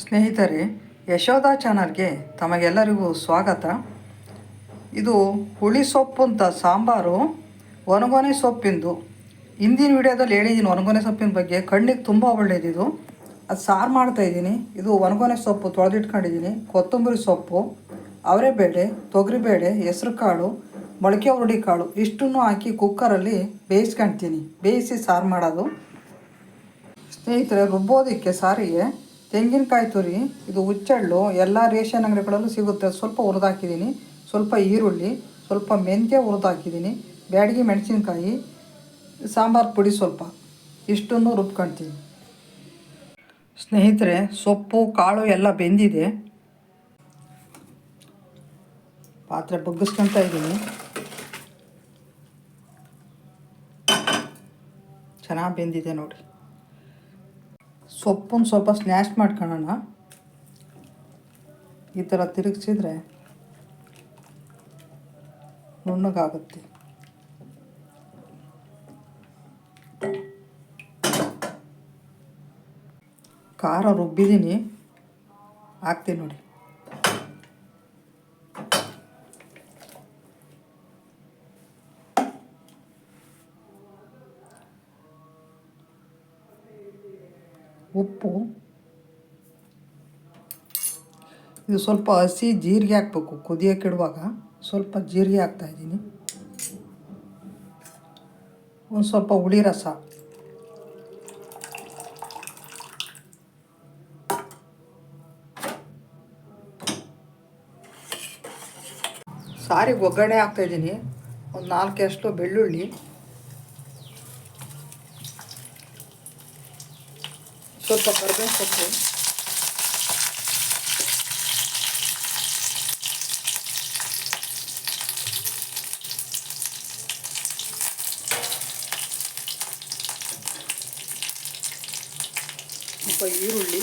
ಸ್ನೇಹಿತರೆ ಯಶೋಧ ಚಾನಲ್ಗೆ ತಮಗೆಲ್ಲರಿಗೂ ಸ್ವಾಗತ. ಇದು ಹುಳಿ ಸೊಪ್ಪು ಅಂತ ಸಾಂಬಾರು, ಒಣಗೊನೆ ಸೊಪ್ಪಿಂದು. ಹಿಂದಿನ ವಿಡಿಯೋದಲ್ಲಿ ಹೇಳಿದ್ದೀನಿ ಒಣಗೊನೆ ಸೊಪ್ಪಿನ ಬಗ್ಗೆ ಕಣ್ಣಿಗೆ ತುಂಬ ಒಳ್ಳೆಯದಿದು ಅದು ಸಾರು ಮಾಡ್ತಾಯಿದ್ದೀನಿ ಇದು ಒಣಗೊನೆ ಸೊಪ್ಪು, ತೊಳೆದಿಟ್ಕೊಂಡಿದ್ದೀನಿ. ಕೊತ್ತಂಬರಿ ಸೊಪ್ಪು, ಅವರೆಬೇಳೆ, ತೊಗರಿಬೇಳೆ ಹೆಸ್ರು ಕಾಳು ಮೊಳಕೆ ಹುರುಳಿ ಕಾಳು ಇಷ್ಟನ್ನು ಹಾಕಿ ಕುಕ್ಕರಲ್ಲಿ ಬೇಯಿಸ್ಕೊಳ್ತೀನಿ ಬೇಯಿಸಿ ಸಾರು ಮಾಡೋದು. ಸ್ನೇಹಿತರೆ, ರುಬ್ಬೋದಕ್ಕೆ ಸಾರಿಗೆ. ತೆಂಗಿನಕಾಯಿ ತುರಿ, ಇದು ಹುಚ್ಚೆಳ್ಳು, ಎಲ್ಲ ರೇಷನ್ ಅಂಗಡಿಗಳಲ್ಲೂ ಸಿಗುತ್ತೆ. ಸ್ವಲ್ಪ ಹುರಿದಾಕಿದ್ದೀನಿ. ಸ್ವಲ್ಪ ಈರುಳ್ಳಿ, ಸ್ವಲ್ಪ ಮೆಂತ್ಯ ಹುರಿದಾಕಿದ್ದೀನಿ. ಬ್ಯಾಡಗಿ ಮೆಣಸಿನ್ಕಾಯಿ, ಸಾಂಬಾರು ಪುಡಿ ಸ್ವಲ್ಪ. ಇಷ್ಟನ್ನು ರುಬ್ಕೊಳ್ತೀನಿ ಸ್ನೇಹಿತರೆ, ಸೊಪ್ಪು, ಕಾಳು ಎಲ್ಲ ಬೆಂದಿದೆ. ಪಾತ್ರೆ ಬಗ್ಗಿಸ್ಕೊತಾ ಇದ್ದೀನಿ. ಚೆನ್ನಾಗಿ ಬೆಂದಿದೆ ನೋಡಿ. ಸೊಪ್ಪನ್ನು ಸ್ವಲ್ಪ ಸ್ನ್ಯಾಶ್ ಮಾಡ್ಕೊಳ್ಳೋಣ. ಈ ಥರ ತಿರುಗಿಸಿದ್ರೆ ನುಣ್ಣಗಾಗುತ್ತೆ. ಖಾರ ರುಬ್ಬಿದ್ದೀನಿ. ಹಾಕ್ತೀನಿ ನೋಡಿ. ಉಪ್ಪು. ಇದು ಸ್ವಲ್ಪ ಹಸಿ ಜೀರಿಗೆ ಹಾಕ್ಬೇಕು. ಕುದಿಯೋಕೆ ಸ್ವಲ್ಪ ಜೀರಿಗೆ ಹಾಕ್ತಾಯಿದ್ದೀನಿ ಒಂದು ಸ್ವಲ್ಪ ಹುಳಿ ರಸ. ಸಾರಿಗೆ ಒಗ್ಗರಣೆ ಹಾಕ್ತಾಯಿದ್ದೀನಿ ಒಂದು ನಾಲ್ಕಷ್ಟು ಬೆಳ್ಳುಳ್ಳಿ. ಸ್ವಲ್ಪ ಕರಿಬೇವು ಸೊಪ್ಪು ಸ್ವಲ್ಪ ಈರುಳ್ಳಿ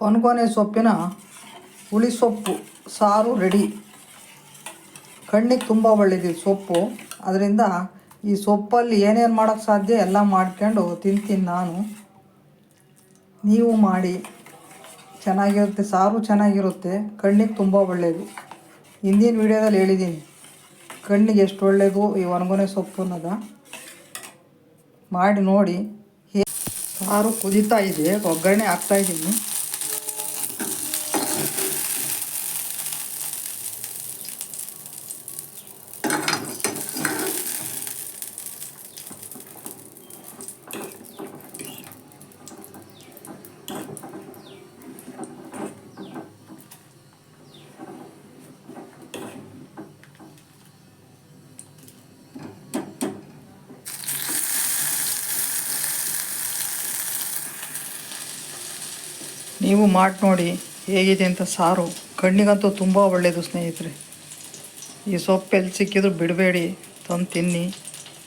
ಹೊನ್ಗೊನೆ ಸೊಪ್ಪಿನ ಹುಳಿ ಸೊಪ್ಪು, ಸಾರು ರೆಡಿ. ಕಣ್ಣಿಗೆ ತುಂಬ ಒಳ್ಳೆಯದು ಸೊಪ್ಪು. ಅದರಿಂದ ಈ ಸೊಪ್ಪಲ್ಲಿ ಏನೇನು ಮಾಡೋಕ್ಕೆ ಸಾಧ್ಯ ಎಲ್ಲ ಮಾಡ್ಕೊಂಡು ತಿಂತೀನಿ ನಾನು. ನೀವು ಮಾಡಿ. ಚೆನ್ನಾಗಿರುತ್ತೆ, ಸಾರು ಚೆನ್ನಾಗಿರುತ್ತೆ, ಕಣ್ಣಿಗೆ ತುಂಬ ಒಳ್ಳೆಯದು ಹಿಂದಿನ ವೀಡಿಯೋದಲ್ಲಿ ಹೇಳಿದ್ದೀನಿ. ಕಣ್ಣಿಗೆ ಎಷ್ಟು ಒಳ್ಳೆಯದು ಈ ಒಣಗೊನೆ ಸೊಪ್ಪು ಅನ್ನೋದ. ಮಾಡಿ ನೋಡಿ. ಸಾರು ಕುದೀತಾ ಇದೆ, ಒಗ್ಗರಣೆ ಹಾಕ್ತಾಯಿದ್ದೀನಿ ನೀವು ಮಾಡಿ ನೋಡಿ ಹೇಗಿದೆ ಅಂತ ಸಾರು. ಕಣ್ಣಿಗಂತೂ ತುಂಬ ಒಳ್ಳೆಯದು ಸ್ನೇಹಿತರೆ. ಈ ಸೊಪ್ಪು ಎಲ್ಲಿ ಸಿಕ್ಕಿದ್ರು ಬಿಡಬೇಡಿ. ತಂದು ತಿನ್ನಿ.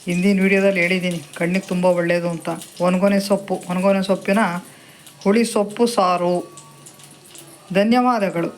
ಹಿಂದಿನ ವೀಡಿಯೋದಲ್ಲಿ ಹೇಳಿದ್ದೀನಿ, ಕಣ್ಣಿಗೆ ತುಂಬ ಒಳ್ಳೆಯದು ಅಂತ. ಒಣಗೊನೆ ಸೊಪ್ಪು, ಒಣಗೊನೆ ಸೊಪ್ಪಿನ ಹುಳಿ ಸೊಪ್ಪು ಸಾರು. ಧನ್ಯವಾದಗಳು.